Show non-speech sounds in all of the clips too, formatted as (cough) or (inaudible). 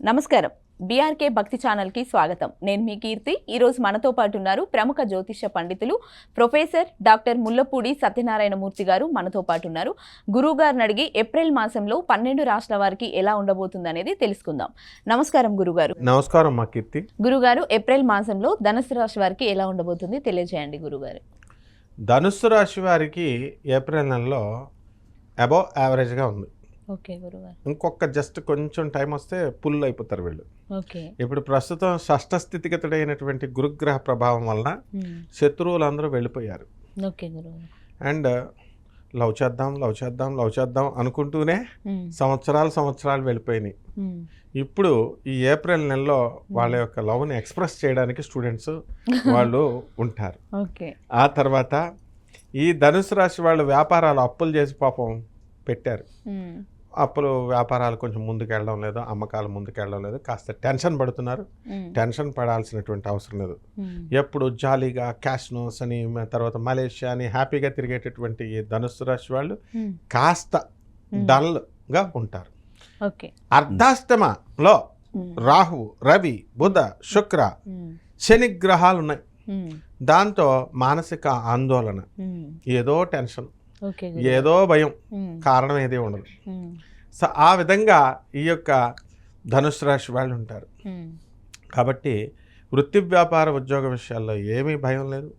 నమస్కారం. బీఆర్కే భక్తి ఛానల్కి స్వాగతం. నేను మీ కీర్తి. ఈరోజు మనతో పాటు ఉన్నారు ప్రముఖ జ్యోతిష పండితులు ప్రొఫెసర్ డాక్టర్ ముల్లపూడి సత్యనారాయణమూర్తి గారు మనతో పాటు ఉన్నారు. గురువు గారిని అడిగి ఏప్రిల్ మాసంలో పన్నెండు రాష్ట్రాల వారికి ఎలా ఉండబోతుంది అనేది తెలుసుకుందాం. నమస్కారం గురుగారు. నమస్కారం మా కీర్తి. గురుగారు ఏప్రిల్ మాసంలో ధనుసు రాశి వారికి ఎలా ఉండబోతుంది తెలియజేయండి గురుగారు. ధనుస్సు రాశి వారికి ఏప్రిల్ నెలలో అబౌవ్ యావరేజ్గా ఉంది. ఓకే గురుగారు. ఇంకొక జస్ట్ కొంచెం టైం వస్తే పుల్ అయిపోతారు వీళ్ళు. ఇప్పుడు ప్రస్తుతం షష్ఠ స్థితిగతుడైనటువంటి గురుగ్రహ ప్రభావం వలన శత్రువులందరూ వెళ్ళిపోయారు. ఓకే గురుగారు. అండ్ లవ్ చేద్దాం లవ్ చేద్దాం లవ్ చేద్దాం అనుకుంటూనే సంవత్సరాలు సంవత్సరాలు వెళ్ళిపోయినాయి. ఇప్పుడు ఈ ఏప్రిల్ నెలలో వాళ్ళ యొక్క లవ్ని ఎక్స్ప్రెస్ చేయడానికి స్టూడెంట్స్ వాళ్ళు (laughs) ఉంటారు. ఆ తర్వాత ఈ ధనుసు రాశి వాళ్ళు వ్యాపారాలు అప్పులు చేసి పాపం పెట్టారు. అప్పులు వ్యాపారాలు కొంచెం ముందుకు వెళ్ళడం లేదు అమ్మకాలు ముందుకు వెళ్ళడం లేదు. కాస్త టెన్షన్ పడుతున్నారు. టెన్షన్ పడాల్సినటువంటి అవసరం లేదు. ఎప్పుడు జాలీగా క్యాష్నోస్ అని తర్వాత మలేషియా అని హ్యాపీగా తిరిగేటటువంటి ధనుస్సు రాశి వాళ్ళు కాస్త డల్గా ఉంటారు. ఓకే. అర్ధాష్టమలో రాహు రవి బుధ శుక్ర శని గ్రహాలు ఉన్నాయి దాంతో మానసిక ఆందోళన. ఏదో టెన్షన్. ఏదో భయం. కారణం ఏది ఉండదు. సో ఆ విధంగా ఈ యొక్క ధనుసు రాశి వాళ్ళు ఉంటారు. కాబట్టి వృత్తి వ్యాపార ఉద్యోగ విషయాల్లో ఏమీ భయం లేదు.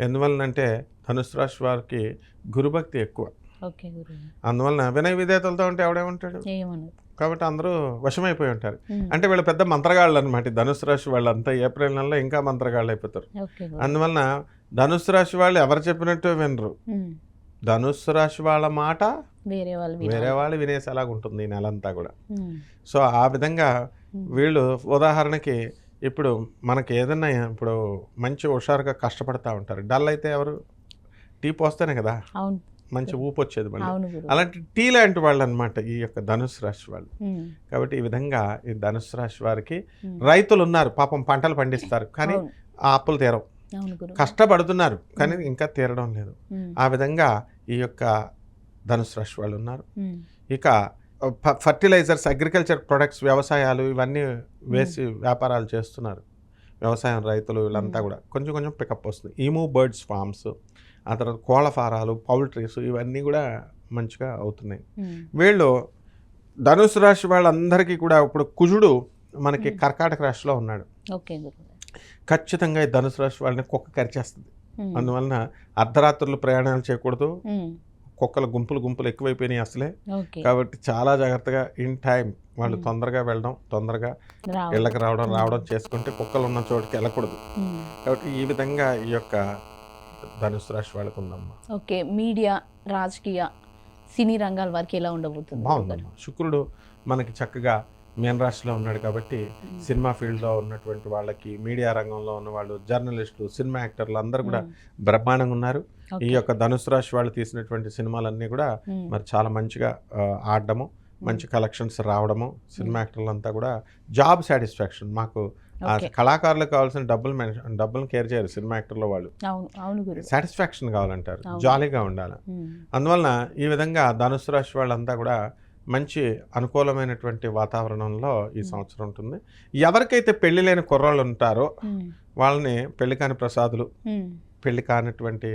ఎందువలనంటే ధనుసు రాశి వారికి గురుభక్తి ఎక్కువ. అందువలన వినయ విధేతలతో ఉంటే ఎవడేమంటాడు కాబట్టి అందరూ వశమైపోయి ఉంటారు. అంటే వీళ్ళు పెద్ద మంత్రగాళ్ళు అనమాట ధనుసు రాశి వాళ్ళంతా ఏప్రిల్ నెలలో ఇంకా మంత్రగాళ్ళు అయిపోతారు అందువలన ధనుసు రాశి వాళ్ళు ఎవరు చెప్పినట్టు వినరు. ధనుస్సు రాశి వాళ్ళ మాట వేరే వాళ్ళు వేరే వాళ్ళు వినేసేలాగా ఉంటుంది ఈ నెలంతా కూడా. సో ఆ విధంగా వీళ్ళు ఉదాహరణకి ఇప్పుడు మనకి ఏదన్నా ఇప్పుడు మంచి హుషారుగా కష్టపడతా ఉంటారు. డల్ అయితే ఎవరు? టీ పోస్తేనే కదా? మంచి ఊపు వచ్చేది గురువు అలాంటి టీ లాంటి వాళ్ళు అనమాట ఈ యొక్క ధనుసు రాశి వాళ్ళు. కాబట్టి ఈ విధంగా ఈ ధనుసు రాశి వారికి. రైతులు ఉన్నారు పాపం పంటలు పండిస్తారు. కానీ. ఆ అప్పులు తీరవు. కష్టపడుతున్నారు కానీ ఇంకా తీరడం లేదు. ఆ విధంగా ఈ యొక్క ధనుసు రాశి వాళ్ళు ఉన్నారు. ఇక ఫర్టిలైజర్స్ అగ్రికల్చర్ ప్రొడక్ట్స్ వ్యవసాయాలు ఇవన్నీ వేసి వ్యాపారాలు చేస్తున్నారు. వ్యవసాయం రైతులు వీళ్ళంతా కూడా. కొంచెం కొంచెం పికప్ వస్తుంది. ఈమూ బర్డ్స్ ఫార్మ్స్ ఆ తర్వాత కోళ్ళ ఫారాలు పౌల్ట్రీస్ ఇవన్నీ కూడా మంచిగా అవుతున్నాయి. వీళ్ళు ధనుసు రాశి వాళ్ళందరికీ కూడా ఇప్పుడు కుజుడు మనకి కర్కాటక రాశిలో ఉన్నాడు. ఓకే ఖచ్చితంగా ఈ ధనుసు రాశి వాళ్ళని కుక్క కరిచేస్తుంది. అందువలన అర్ధరాత్రులు ప్రయాణాలు చేయకూడదు. కుక్కల గుంపులు గుంపులు ఎక్కువైపోయినాయి అసలే కాబట్టి చాలా జాగ్రత్తగా ఇన్ టైం వాళ్ళు. తొందరగా వెళ్ళడం తొందరగా. ఇళ్ళకి రావడం. రావడం చేసుకుంటే కుక్కలు ఉన్న చోటుకి వెళ్ళకూడదు. కాబట్టి ఈ విధంగా ఈ యొక్క ధనుసు రాశి వాళ్ళకు ఉందమ్మా ఓకే మీడియా రాజకీయ సినీ రంగాల వారికి ఎలా ఉండబోతుంది బాగుందమ్మా శుక్రుడు మనకి చక్కగా మీన రాశిలో ఉన్నాడు కాబట్టి. సినిమా ఫీల్డ్లో ఉన్నటువంటి వాళ్ళకి మీడియా రంగంలో ఉన్న వాళ్ళు జర్నలిస్టులు సినిమా యాక్టర్లు అందరూ కూడా. బ్రహ్మాండంగా ఉన్నారు. ఈ యొక్క ధనుసు రాశి వాళ్ళు తీసినటువంటి సినిమాలన్నీ కూడా. మరి చాలా మంచిగా ఆడడము మంచి కలెక్షన్స్ రావడము సినిమా యాక్టర్లు అంతా కూడా జాబ్ సాటిస్ఫాక్షన్ మాకు. కళాకారులకు కావాల్సిన డబ్బులు మెన్షన్ డబ్బులు కేర్ చేయరు సినిమా యాక్టర్లో వాళ్ళు సాటిస్ఫాక్షన్ కావాలంటారు. జాలీగా ఉండాలి. అందువలన ఈ విధంగా ధనుసు రాశి వాళ్ళంతా కూడా మంచి అనుకూలమైనటువంటి వాతావరణంలో ఈ. సంవత్సరం ఉంటుంది ఎవరికైతే పెళ్ళి లేని కుర్రాళ్ళు ఉంటారో. వాళ్ళని పెళ్ళి కాని ప్రసాదులు. పెళ్ళి కానిటువంటి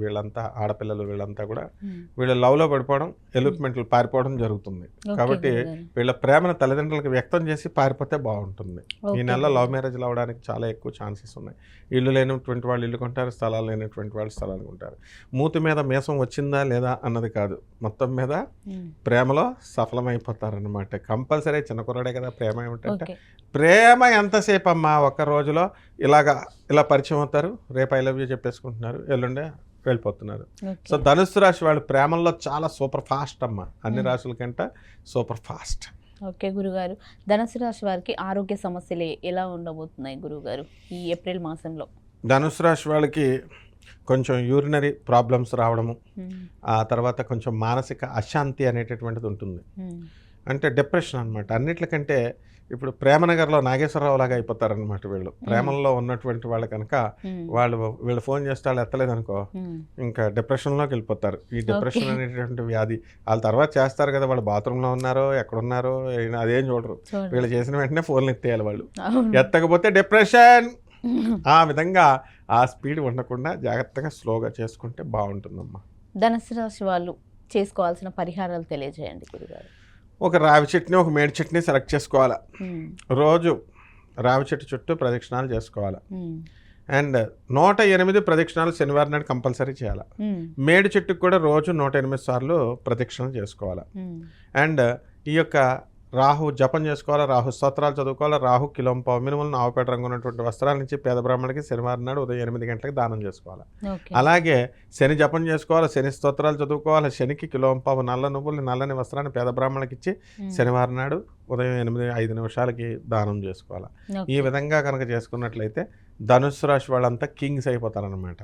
వీళ్ళంతా ఆడపిల్లలు వీళ్ళంతా కూడా ఉమ్. వీళ్ళ లవ్లో పడిపోవడం ఎలుప్మెంట్లు పారిపోవడం జరుగుతుంది కాబట్టి. వీళ్ళ ప్రేమను తల్లిదండ్రులకు వ్యక్తం చేసి పారిపోతే బాగుంటుంది ఈ నెలలో లవ్. మ్యారేజ్లు అవడానికి చాలా ఎక్కువ ఛాన్సెస్ ఉన్నాయి ఇల్లు లేనటువంటి వాళ్ళు ఇల్లు కొంటారు స్థలాలు లేనటువంటి వాళ్ళు స్థలాలు కొంటారు మూతి మీద మీసం వచ్చిందా లేదా అన్నది కాదు మొత్తం మీద ఉమ్. ప్రేమలో సఫలమైపోతారనమాట కంపల్సరీ చిన్న కుర్రాడే కదా ప్రేమ ఏమిటంటే ప్రేమ ఎంతసేపు అమ్మా ఒక రోజులో ఇలాగా ఇలా పరిచయం అవుతారు? రేపు ఐ లవ్ యూ చెప్పేసుకుంటున్నారు. ఎల్లుండే వెళ్ళిపోతున్నారు. సో ధనుస్సు రాశి వాళ్ళు ప్రేమల్లో చాలా సూపర్ ఫాస్ట్ అమ్మ. అన్ని. రాశుల కంటే సూపర్ ఫాస్ట్. ఓకే గురుగారు. ధనుసు రాశి వారికి ఆరోగ్య సమస్యలు ఎలా ఉండబోతున్నాయి గురుగారు ఈ ఏప్రిల్ మాసంలో? ధనుసు రాశి వాళ్ళకి కొంచెం యూరినరీ ప్రాబ్లమ్స్ రావడము. ఆ తర్వాత కొంచెం మానసిక అశాంతి అనేటటువంటిది ఉంటుంది. అంటే డిప్రెషన్ అనమాట అన్నిట్లకంటే ఇప్పుడు ప్రేమనగర్లో నాగేశ్వరరావు లాగా అయిపోతారనమాట వీళ్ళు. ప్రేమల్లో ఉన్నటువంటి వాళ్ళు కనుక వాళ్ళు వీళ్ళు ఫోన్ చేస్తే వాళ్ళు ఎత్తలేదనుకో ఉమ్, ఇంకా డిప్రెషన్లోకి వెళ్ళిపోతారు. ఈ డిప్రెషన్. అనేటువంటి వ్యాధి వాళ్ళ తర్వాత చేస్తారు కదా వాళ్ళు బాత్రూంలో ఉన్నారో ఎక్కడున్నారో అదేం చూడరు. వీళ్ళు చేసిన వెంటనే ఫోన్లు ఎత్తేయాలి వాళ్ళు. ఎత్తకపోతే డిప్రెషన్. ఆ విధంగా ఆ స్పీడ్ ఉండకుండా జాగ్రత్తగా స్లోగా చేసుకుంటే బాగుంటుందమ్మా. ధనుసు రాశి వాళ్ళు చేసుకోవాల్సిన పరిహారాలు తెలియజేయండి గురుగారు. ఒక రావి చెట్టుని ఒక మేడి చెట్టుని సెలెక్ట్ చేసుకోవాలి. ఉమ్, రోజు రావి చెట్టు చుట్టూ ప్రదక్షిణాలు చేసుకోవాలి. ఉమ్, అండ్ నూట ఎనిమిది ప్రదక్షిణాలు శనివారం నాడు కంపల్సరీ చేయాలి. ఉమ్, మేడి చెట్టుకు కూడా రోజు నూట ఎనిమిది సార్లు ప్రదక్షిణలు చేసుకోవాలి. అండ్ ఈ యొక్క రాహు జపం చేసుకోవాలి? రాహు స్తోత్రాలు చదువుకోవాలి? రాహు కిలోం పావు మినుములు నావపేట రంగు ఉన్నటువంటి వస్త్రాల నుంచి పేద బ్రాహ్మణుడికి శనివారం నాడు ఉదయం ఎనిమిది గంటలకు దానం చేసుకోవాలి? అలాగే శని జపం చేసుకోవాలి? శని స్తోత్రాలు చదువుకోవాలి? శనికి కిలోం పావు నల్ల నువ్వులు నల్లని వస్త్రాన్ని పేద బ్రాహ్మణులకి ఇచ్చి శనివారం నాడు ఉదయం ఎనిమిది ఐదు నిమిషాలకి దానం చేసుకోవాలి. ఈ విధంగా కనుక చేసుకున్నట్లయితే ధనుస్సు రాశి వాళ్ళంతా కింగ్స్ అయిపోతారనమాట